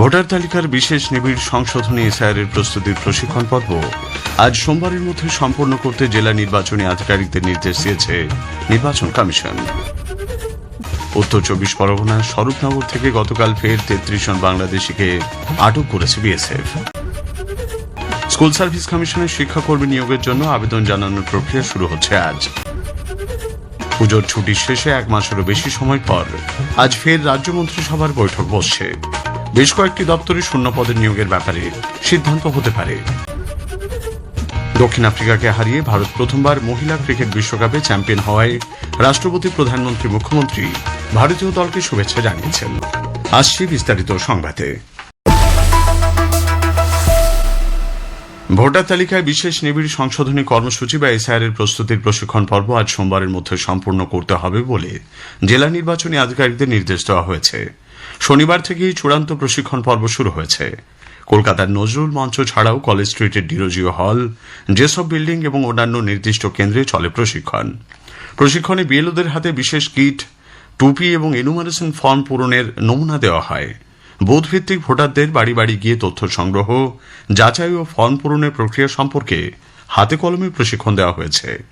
Voter তালিকার বিশেষ নিবিড় সংশোধনী এসআইআর প্রস্তুতির প্রশিক্ষণ পর্ব আজ সোমবারের মধ্যে সম্পন্ন করতে জেলা নির্বাচনী আধিকারিকদের নির্দেশ দিয়েছে নির্বাচন কমিশন। উত্তর চব্বিশ পরগনার স্বরূপনগর থেকে গতকাল ফের তেত্রিশ জন বাংলাদেশিকে আটক করেছে বিএসএফ। স্কুল সার্ভিস কমিশনের শিক্ষাকর্মী নিয়োগের জন্য আবেদন জানানোর প্রক্রিয়া শুরু হচ্ছে আজ। পুজোর ছুটির শেষে এক মাসেরও বেশি সময় পর আজ ফের রাজ্য মন্ত্রিসভার বৈঠক বসছে। বেশ কয়েকটি দপ্তরে শূন্য পদের নিয়োগের ব্যাপারে সিদ্ধান্ত হতে পারে। দক্ষিণ আফ্রিকাকে হারিয়ে ভারত প্রথমবার মহিলা ক্রিকেট বিশ্বকাপে চ্যাম্পিয়ন হওয়ায় রাষ্ট্রপতি, প্রধানমন্ত্রী, মুখ্যমন্ত্রী ভারতীয় দলকে শুভেচ্ছা জানিয়েছেন। বিস্তারিত সংবাদে। ভোটার তালিকায় বিশেষ নিবিড় সংশোধনী কর্মসূচি বা এসআইআর এর প্রস্তুতির প্রশিক্ষণ পর্ব আজ সোমবারের মধ্যে সম্পূর্ণ করতে হবে বলে জেলা নির্বাচনী আধিকারিকদের নির্দেশ দেওয়া হয়েছে। শনিবার থেকেই চূড়ান্ত প্রশিক্ষণ পর্ব শুরু হয়েছে। কলকাতার নজরুল মঞ্চ ছাড়াও কলেজ স্ট্রিটের ডিরোজিও হল যেসব বিল্ডিং এবং অন্যান্য নির্দিষ্ট কেন্দ্রে চলে প্রশিক্ষণ। প্রশিক্ষণে বিএলওদের হাতে বিশেষ কিট, টুপি এবং এনুমারেশন ফর্ম পূরণের নমুনা দেওয়া হয়। বুথ ভিত্তিক ভোটারদের বাড়ি বাড়ি গিয়ে তথ্য সংগ্রহ, যাচাই ও ফর্ম পূরণের প্রক্রিয়া সম্পর্কে হাতে কলমে প্রশিক্ষণ দেওয়া হয়েছে।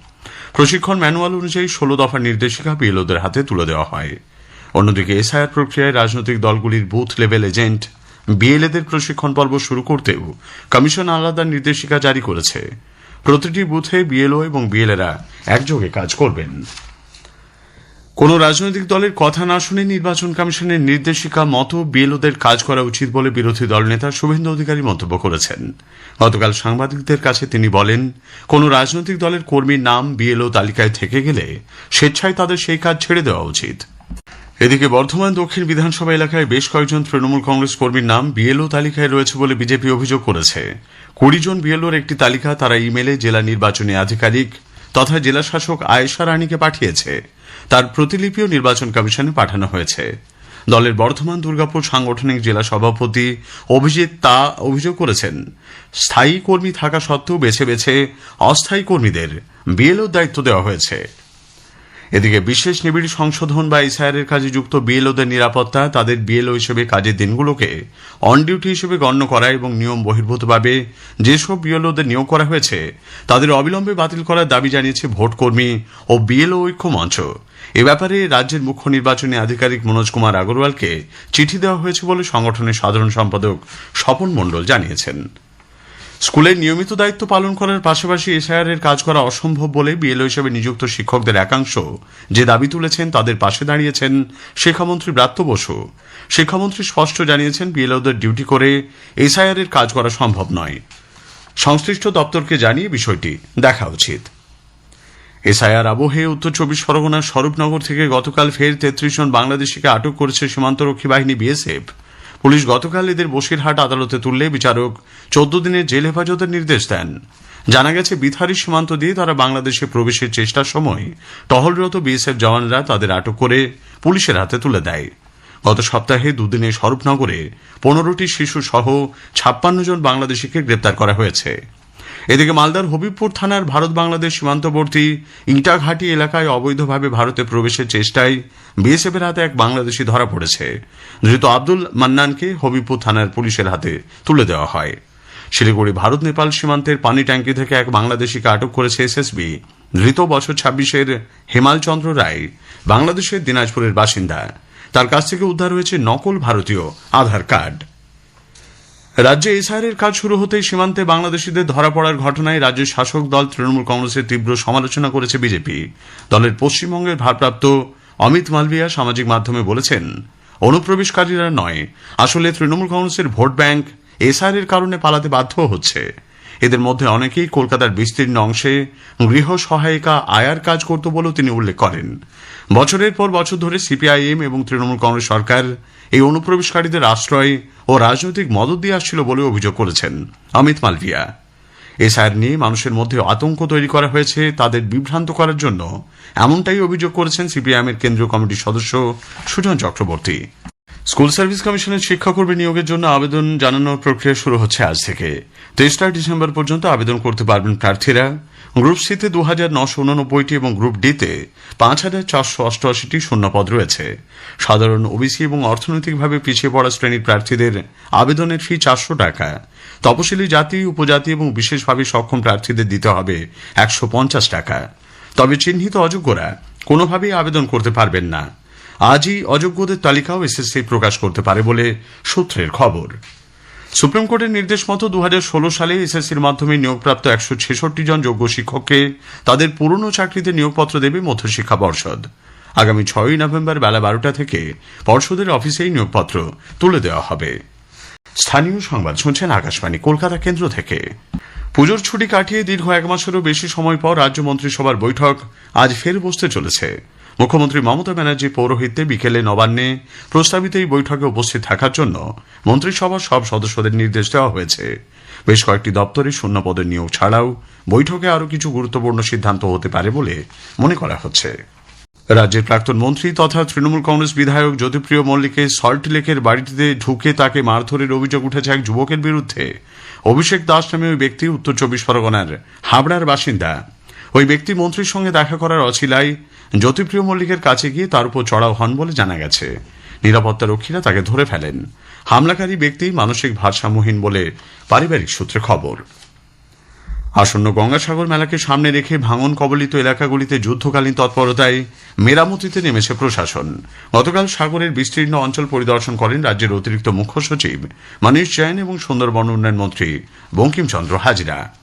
প্রশিক্ষণ ম্যানুয়াল অনুযায়ী ষোলো দফার নির্দেশিকা বিএলওদের হাতে তুলে দেওয়া হয়। অন্যদিকে এসআইআর প্রক্রিয়ায় রাজনৈতিক দলগুলির বুথ লেভেল এজেন্ট বিএলএদের প্রশিক্ষণ পর্ব শুরু করতেও কমিশন আলাদা নির্দেশিকা জারি করেছে। প্রতিটি বুথে বিএলও এবং বিএলএরা একযোগে কাজ করবেন। কোন রাজনৈতিক দলের কথা না শুনে নির্বাচন কমিশনের নির্দেশিকা মতো বিএলওদের কাজ করা উচিত বলে বিরোধী দল নেতা শুভেন্দু অধিকারী মন্তব্য করেছেন। গতকাল সাংবাদিকদের কাছে তিনি বলেন, কোন রাজনৈতিক দলের কর্মীর নাম বিএলও তালিকায় থেকে গেলে স্বেচ্ছায় তাদের সেই কাজ ছেড়ে দেওয়া উচিত। এদিকে বর্ধমান দক্ষিণ বিধানসভা এলাকায় বেশ কয়েকজন তৃণমূল কংগ্রেস কর্মীর নাম বিএলও তালিকায় রয়েছে বলে বিজেপি অভিযোগ করেছে। কুড়ি জন বিএলওর একটি তালিকা তারা ইমেলে জেলা নির্বাচনী আধিকারিক তথা জেলা শাসক আয়েশা রানীকে পাঠিয়েছে। তার প্রতিলিপিও নির্বাচন কমিশনে পাঠানো হয়েছে। দলের বর্ধমান দুর্গাপুর সাংগঠনিক জেলা সভাপতি অভিজিৎ তা অভিযোগ করেছেন, স্থায়ী কর্মী থাকা সত্ত্বেও বেছে বেছে অস্থায়ী কর্মীদের বিএলওর দায়িত্ব দেওয়া হয়েছে। এদিকে বিশেষ নিবিড় সংশোধন বা এসআইআর এর কাজে যুক্ত বিএলওদের নিরাপত্তা, তাদের বিএলও হিসেবে কাজের দিনগুলোকে অন ডিউটি হিসেবে গণ্য করা এবং নিয়ম বহির্ভূতভাবে যেসব বিএলওদের নিয়োগ করা হয়েছে, তাদের অবিলম্বে বাতিল করার দাবি জানিয়েছে ভোট কর্মী ও বিএলও ঐক্য মঞ্চ। এ ব্যাপারে রাজ্যের মুখ্য নির্বাচনী আধিকারিক মনোজ কুমার আগরওয়ালকে চিঠি দেওয়া হয়েছে বলে সংগঠনের সাধারণ সম্পাদক স্বপন মণ্ডল জানিয়েছেন। স্কুলের নিয়মিত দায়িত্ব পালন করার পাশাপাশি এসআইআর এর কাজ করা অসম্ভব বলে বিএলও হিসেবে নিযুক্ত শিক্ষকদের একাংশ যে দাবি তুলেছেন তাদের পাশে দাঁড়িয়েছেন শিক্ষামন্ত্রী ব্রাত্য বসু। শিক্ষামন্ত্রী স্পষ্ট জানিয়েছেন বিএলওদের ডিউটি করে এসআইআর এর কাজ করা সম্ভব নয়। সংশ্লিষ্ট দপ্তরকে জানিয়ে বিষয়টি দেখা উচিত। এসআইআর আবহে উত্তর চব্বিশ পরগনার স্বরূপনগর থেকে গতকাল ফের তেত্রিশ জন বাংলাদেশিকে আটক করেছে সীমান্তরক্ষী বাহিনী বিএসএফ। পুলিশ গতকাল এদের বসিরহাট আদালতে তুললে বিচারক চোদ্দ দিনের জেল হেফাজতের নির্দেশ দেন। জানা গেছে বিথারি সীমান্ত দিয়ে তারা বাংলাদেশে প্রবেশের চেষ্টার সময় টহলরত বিএসএফ জওয়ানরা তাদের আটক করে পুলিশের হাতে তুলে দেয়। গত সপ্তাহে দুদিনে স্বরূপনগরে পনেরোটি শিশু সহ ছাপ্পান্ন জন বাংলাদেশিকে গ্রেপ্তার করা হয়েছে। এদিকে মালদার হবিবপুর থানার ভারত বাংলাদেশ সীমান্তবর্তী ইটাঘাটি এলাকায় অবৈধভাবে ভারতে প্রবেশের চেষ্টায় বিএসএফ এর হাতে এক বাংলাদেশি ধরা পড়েছে। ধৃত আব্দুল মান্নানকে হবিবপুর থানার পুলিশের হাতে তুলে দেওয়া হয়। শিলিগুড়ি, ভারত, নেপাল সীমান্তের পানি ট্যাঙ্কি থেকে এক বাংলাদেশিকে আটক করেছে এসএসবি। ধৃত বছর ছাব্বিশের হেমালচন্দ্র রায়, বাংলাদেশের দিনাজপুরের বাসিন্দা। তার কাছ থেকে উদ্ধার হয়েছে নকল ভারতীয় আধার কার্ড। রাজ্যে এসআইআর এর কাজ শুরু হতেই সীমান্তে বাংলাদেশিদের ধরা পড়ার ঘটনায় রাজ্যের শাসক দল তৃণমূল কংগ্রেসের তীব্র সমালোচনা করেছে বিজেপি। দলের পশ্চিমবঙ্গের ভারপ্রাপ্ত অমিত মালভিয়া সামাজিক মাধ্যমে বলেছেন, অনুপ্রবেশকারীরা নয়, আসলে তৃণমূল কংগ্রেসের ভোট ব্যাংক এসআইআর এর কারণে পালাতে বাধ্য হচ্ছে। এদের মধ্যে অনেকেই কলকাতার বিস্তীর্ণ অংশে গৃহ সহায়িকা আয়ার কাজ করত বলেও তিনি উল্লেখ করেন। বছরের পর বছর ধরে সিপিআইএম এবং তৃণমূল কংগ্রেস সরকার এই অনুপ্রবেশকারীদের আশ্রয় ও রাজনৈতিক মদত দিয়ে আসছিল বলে অভিযোগ করেছেন অমিত মালভিয়া। এসআইআর নিয়ে মানুষের মধ্যে আতঙ্ক তৈরি করা হয়েছে, তাদের বিভ্রান্ত করার জন্য। এমনটাই অভিযোগ করেছেন সিপিআইএম এর কেন্দ্রীয় কমিটির সদস্য সুজন চক্রবর্তী। স্কুল সার্ভিস কমিশনের শিক্ষাকর্মী নিয়োগের জন্য আবেদন জানানোর প্রক্রিয়া শুরু হচ্ছে আজ থেকে। তেইশটা ডিসেম্বর পর্যন্ত আবেদন করতে পারবেন প্রার্থীরা। গ্রুপ সিতে দু হাজার নশো উননব্বইটি এবং গ্রুপ ডিতে পাঁচ হাজার চারশো অষ্টআশিটি শূন্যপদ রয়েছে। সাধারণ ওবিসি এবং অর্থনৈতিকভাবে পিছিয়ে পড়া শ্রেণির প্রার্থীদের আবেদনের ফি চারশো টাকা। তপশিলি জাতি, উপজাতি এবং বিশেষভাবে সক্ষম প্রার্থীদের দিতে হবে একশো পঞ্চাশ টাকা। তবে চিহ্নিত অযোগ্যরা কোনোভাবেই আবেদন করতে পারবেন না। আজই অযোগ্যদের তালিকাও এসএসসি প্রকাশ করতে পারে বলে সূত্রের খবর। সুপ্রিম কোর্টের নির্দেশ মতো দু হাজার ষোলো সালে এসএসসির মাধ্যমে নিয়োগপ্রাপ্ত একশো ছেষট্টি জন যোগ্য শিক্ষককে তাদের পুরনো চাকরিতে নিয়োগপত্র দেবে মধ্যশিক্ষা পর্ষদ। আগামী ছয়ই নভেম্বর বেলা বারোটা থেকে পর্ষদের অফিসেই নিয়োগপত্র তুলে দেওয়া হবে। স্থানীয় সংবাদ শুনছেন আকাশবাণী, কলকাতা কেন্দ্র থেকে। পুজোর ছুটি কাটিয়ে দীর্ঘ এক মাসেরও বেশি সময় পর রাজ্য মন্ত্রিসভার বৈঠক আজ ফের বসতে চলেছে। মুখ্যমন্ত্রী মমতা ব্যানার্জির পৌরোহিত্যে বিকেলে নবান্নে প্রস্তাবিত এই বৈঠকে উপস্থিত থাকার জন্য মন্ত্রিসভার সব সদস্যদের নির্দেশ দেওয়া হয়েছে। বেশ কয়েকটি দপ্তরে শূন্য পদের নিয়োগ ছাড়াও বৈঠকে আরও কিছু গুরুত্বপূর্ণ সিদ্ধান্ত হতে পারে বলে মনে করা হচ্ছে। রাজ্যের প্রাক্তন মন্ত্রী তথা তৃণমূল কংগ্রেস বিধায়ক জ্যোতিপ্রিয় মল্লিকের সল্ট লেকের বাড়িতে ঢুকে তাকে মারধরের অভিযোগ উঠেছে এক যুবকের বিরুদ্ধে। অভিষেক দাস নামে ওই ব্যক্তি উত্তর চব্বিশ পরগনার হাবড়ার বাসিন্দা। ওই ব্যক্তি মন্ত্রীর সঙ্গে দেখা করার অছিলায় জ্যোতিপ্রিয় মল্লিকের কাছে গিয়ে তার উপর চড়াও হন বলে জানা গেছে। নিরাপত্তা রক্ষীরা তাকে ধরে ফেলেন। হামলাকারী ব্যক্তি মানসিক ভারসাম্যহীন বলে পারিবারিক সূত্রে খবর। আসন্ন গঙ্গাসাগর মেলাকে সামনে রেখে ভাঙন কবলিত এলাকাগুলিতে যুদ্ধকালীন তৎপরতায় মেরামতিতে নেমেছে প্রশাসন। গতকাল সাগরের বিস্তীর্ণ অঞ্চল পরিদর্শন করেন রাজ্যের অতিরিক্ত মুখ্য সচিব, মনীষ জৈন এবং সুন্দরবন উন্নয়ন মন্ত্রী বঙ্কিমচন্দ্র হাজরা।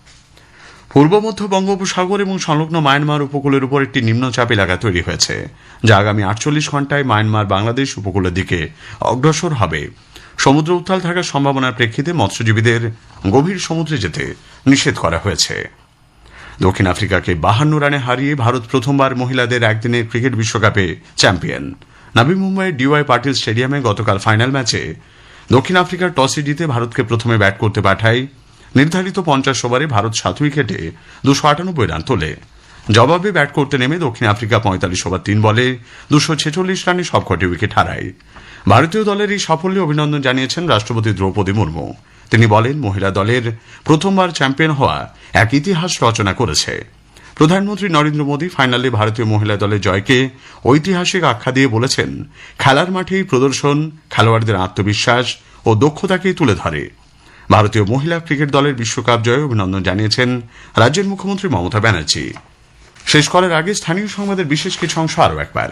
পূর্ব মধ্য বঙ্গোপসাগর এবং সংলগ্ন মায়ানমার উপকূলের উপর একটি নিম্নচাপ এলাকা তৈরি হয়েছে, যা আগামী আটচল্লিশ ঘন্টায় মায়ানমার বাংলাদেশ উপকূলের দিকে অগ্রসর হবে। সমুদ্র উত্তাল থাকার সম্ভাবনার প্রেক্ষিতে মৎস্যজীবীদের গভীর সমুদ্রে যেতে নিষেধ করা হয়েছে। দক্ষিণ আফ্রিকাকে বাহান্ন রানে হারিয়ে ভারত প্রথমবার মহিলাদের একদিনের ক্রিকেট বিশ্বকাপে চ্যাম্পিয়ন। নাবি মুম্বাইয়ের ডিওয়াই পাটিল স্টেডিয়ামে গতকাল ফাইনাল ম্যাচে দক্ষিণ আফ্রিকার টসে জিতে ভারতকে প্রথমে ব্যাট করতে পাঠায় নির্ধারিত পঞ্চাশ ওভারে ভারত সাত উইকেটে দুশো আটানব্বই রান তোলে। জবাবে ব্যাট করতে নেমে দক্ষিণ আফ্রিকা পঁয়তাল্লিশ ওভার তিন বলে, দুশো ছেচল্লিশ রানে সবকটি উইকেট হারায়। ভারতীয় দলের এই সাফল্যে অভিনন্দন জানিয়েছেন রাষ্ট্রপতি দ্রৌপদী মুর্মু। তিনি বলেন, মহিলা দলের প্রথমবার চ্যাম্পিয়ন হওয়া এক ইতিহাস রচনা করেছে। প্রধানমন্ত্রী নরেন্দ্র মোদী ফাইনালে ভারতীয় মহিলা দলের জয়কে ঐতিহাসিক আখ্যা দিয়ে বলেছেন, খেলার মাঠেই প্রদর্শন, খেলোয়াড়দের আত্মবিশ্বাস ও দক্ষতাকেই তুলে ধরে। ভারতীয় মহিলা ক্রিকেট দলের বিশ্বকাপ জয়ে অভিনন্দন জানিয়েছেন রাজ্যের মুখ্যমন্ত্রী মমতা ব্যানার্জি। শেষ করার আগে স্থানীয় সংবাদের বিশেষ কিছু অংশ আরও একবার।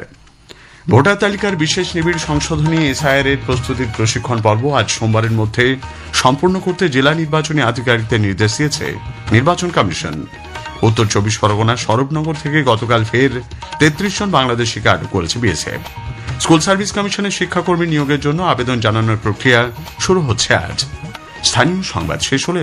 ভোটার তালিকার বিশেষ নিবিড় সংশোধনী এসআইআর এর প্রস্তুতির প্রশিক্ষণ পর্ব আজ সোমবারের মধ্যে সম্পূর্ণ করতে জেলা নির্বাচনী আধিকারিকদের নির্দেশ দিয়েছে নির্বাচন কমিশন। উত্তর চব্বিশ পরগনার সরবনগর থেকে গতকাল ফের তেত্রিশ জন বাংলাদেশিকে আটক করেছে বিএসএফ। স্কুল সার্ভিস কমিশনের শিক্ষাকর্মী নিয়োগের জন্য আবেদন জানানোর প্রক্রিয়া শুরু হচ্ছে আজ। স্থানীয় সংবাদ শেষ হলে